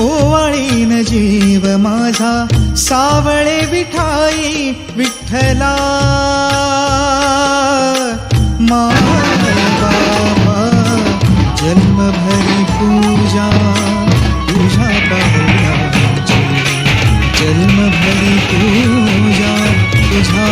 ओवाळीन जीव माझा सावळे विठाई विठ्ठला. मा बाबा जन्मभरी पूजा तुझ्या पाहुण्याची जन्मभरी पूजा तुझ्या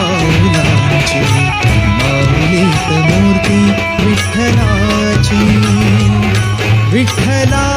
पाहुण्याची माऊलीत मूर्ती विठ्ठलाची. विठ्ठला.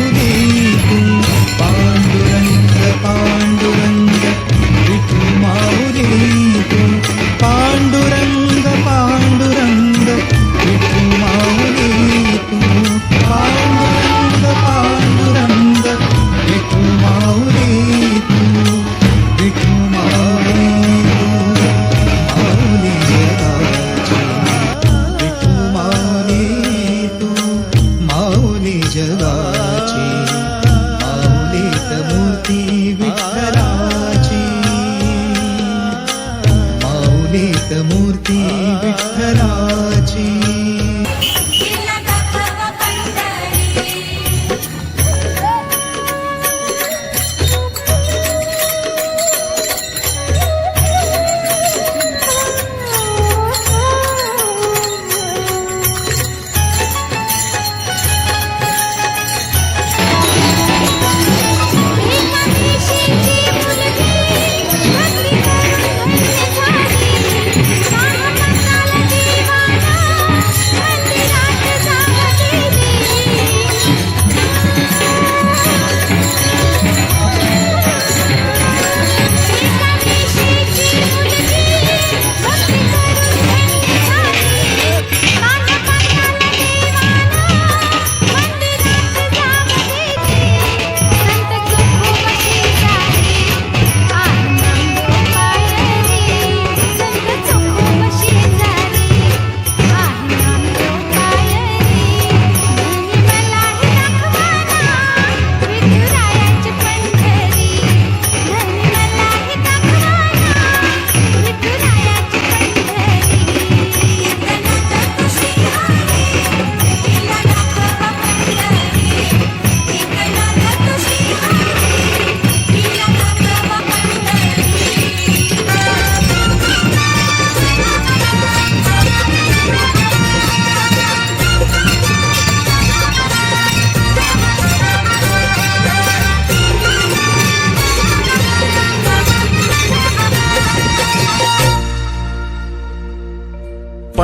माऊली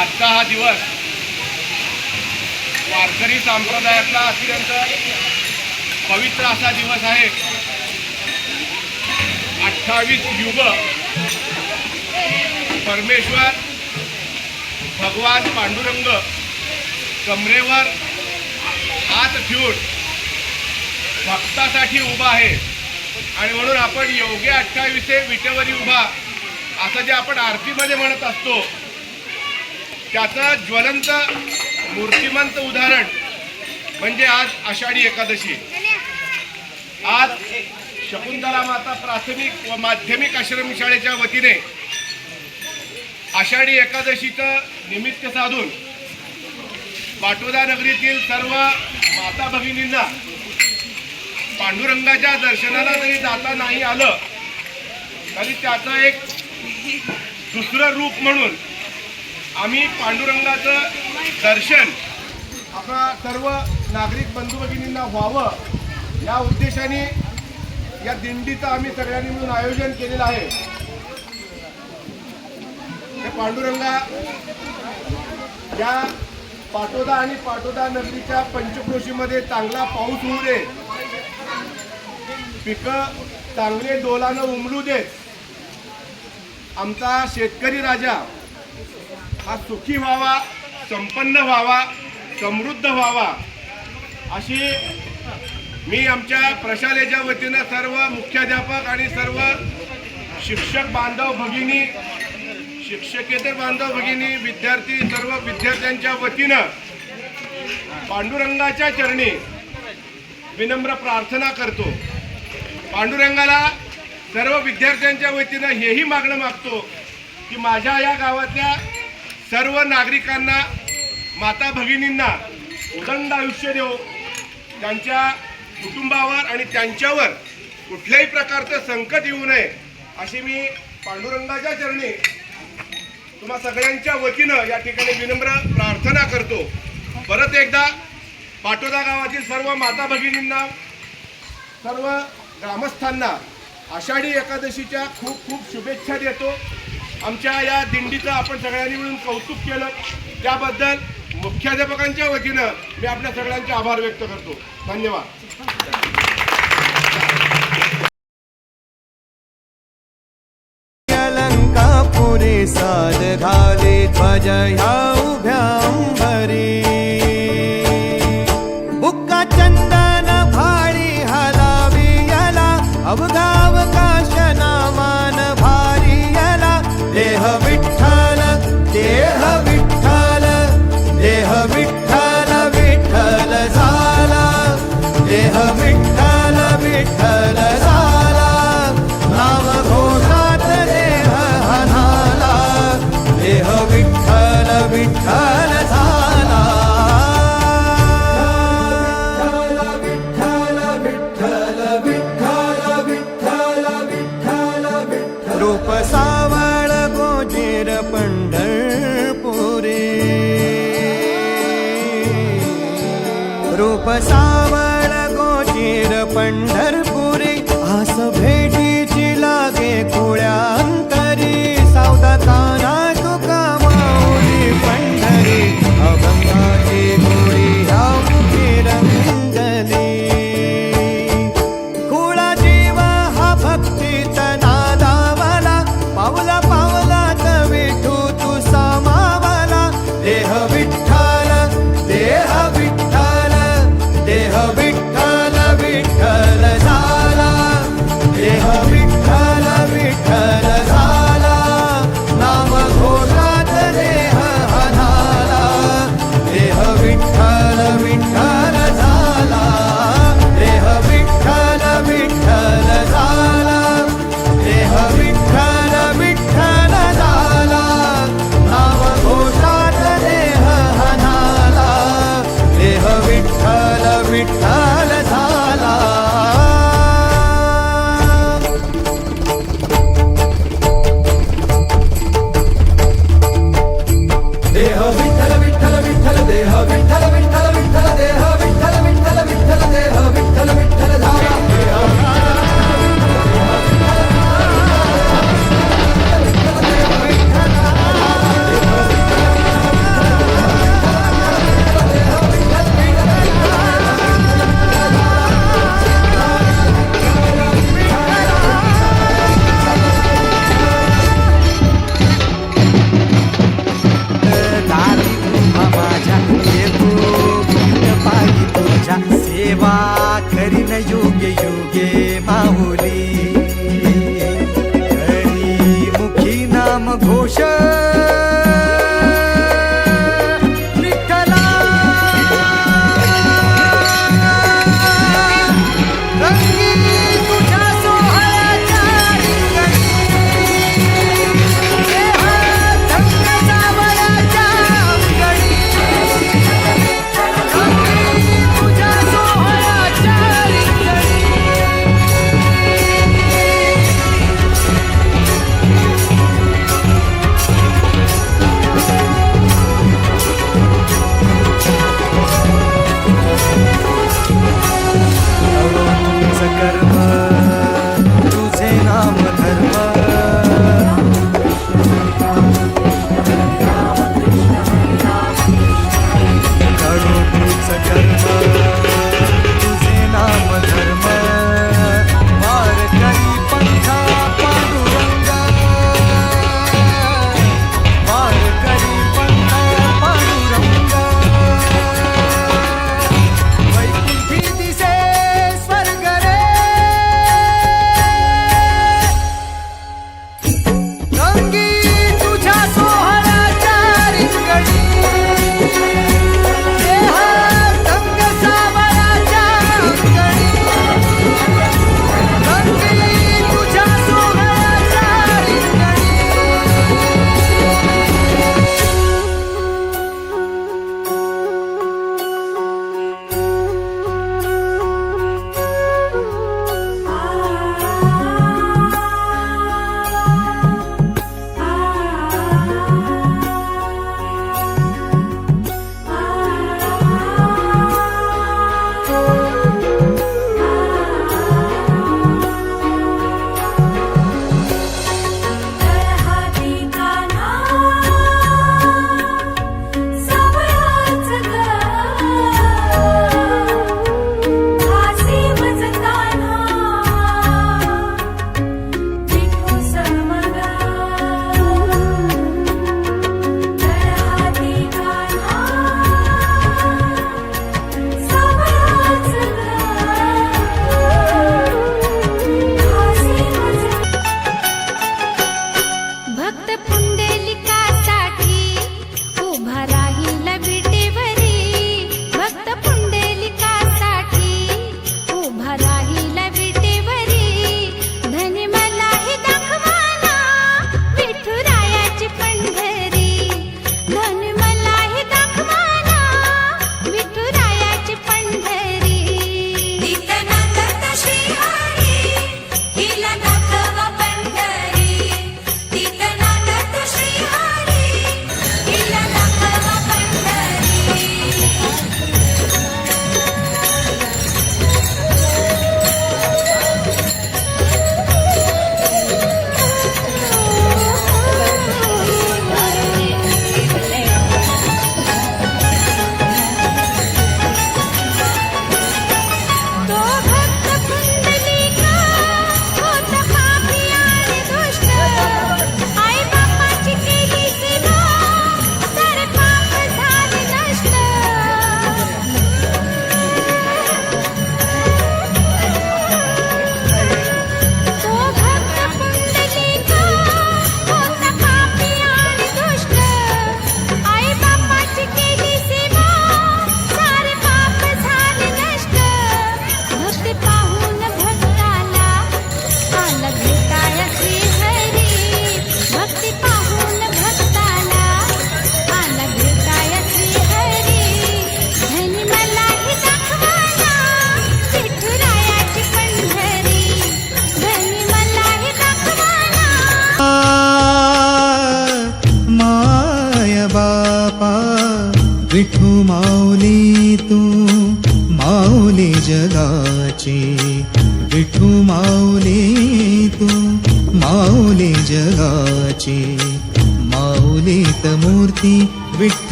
आजचा हा दिवस वारकरी संप्रदायातला अत्यंत पवित्र असा दिवस आहे. अठ्ठावीस युग. परमेश्वर भगवान पांडुरंग कमरेवर हात ठेवून भक्तासाठी उभा आहे. आणि म्हणून आपण योगे अठ्ठावीसे विटेवरी उभा असं जे आपण आरतीमध्ये म्हणत असतो त्याचं ज्वलंत मूर्तिमंत उदाहरण म्हणजे आज आषाढी एकादशी. आज शकुंतला माता प्राथमिक व माध्यमिक आश्रमशाळेच्या वतीने आषाढी एकादशीचं निमित्त साधून पाटोदा नगरीतील सर्व माता भगिनींना पांडुरंगाच्या दर्शनाला जरी जाता नाही आलं तरी त्याचं एक दुसरं रूप म्हणून आम्ही पांडुरंगाचं दर्शन आपला सर्व नागरिक बंधू भगिनींना व्हावं या उद्देशाने या दिंडीचं आम्ही सगळ्यांनी मिळून आयोजन केलेलं आहे. हे पांडुरंगा या पाटोदा आणि पाटोदा नगरीच्या पंचक्रोशीमध्ये चांगला पाऊस होऊ दे. पिकं चांगले डोलानं उमलू देत. आमचा शेतकरी राजा हा सुखी व्हावा संपन्न व्हावा समृद्ध व्हावा. अशी मी आमच्या प्रशालेच्या वतीनं सर्व मुख्याध्यापक आणि सर्व शिक्षक बांधव भगिनी शिक्षकेतर बांधव भगिनी विद्यार्थी सर्व विद्यार्थ्यांच्या वतीनं पांडुरंगाच्या चरणी विनम्र प्रार्थना करतो. पांडुरंगाला सर्व विद्यार्थ्यांच्या वतीनं हेही मागणं मागतो की माझ्या या गावातल्या सर्व नागरिकांना माता भगिनींना उदंड आयुष्य देऊ. त्यांच्या कुटुंबावर आणि त्यांच्यावर कुठल्याही प्रकारचं संकट येऊ नये अशी मी पांडुरंगाच्या चरणी तुम्हा सगळ्यांच्या वतीनं या ठिकाणी विनम्र प्रार्थना करतो. परत एकदा पाटोदा गावातील सर्व माता भगिनींना सर्व ग्रामस्थांना आषाढी एकादशीच्या खूप खूप शुभेच्छा देतो. आमच्या या दिंडीचं आपण सगळ्यांनी मिळून कौतुक केलं. त्याबद्दल मुख्याध्यापकांच्या वतीनं मी आपल्या सगळ्यांचे आभार व्यक्त करतो. धन्यवाद. देह विठ्ठल देह रूप सावळ गोजीर पंढरपुरी आस भेटीची लागे कुळ्या देवा करीन युगे युगे माहुली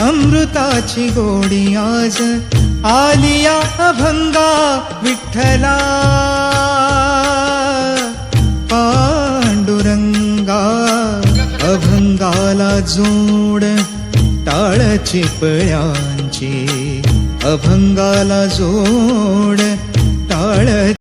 अमृताची गोडी आज आलिया अभंगा विठ्ठला. पांडुरंगा अभंगाला जोड टाळ चिपळ्यांची. अभंगाला जोड टाळ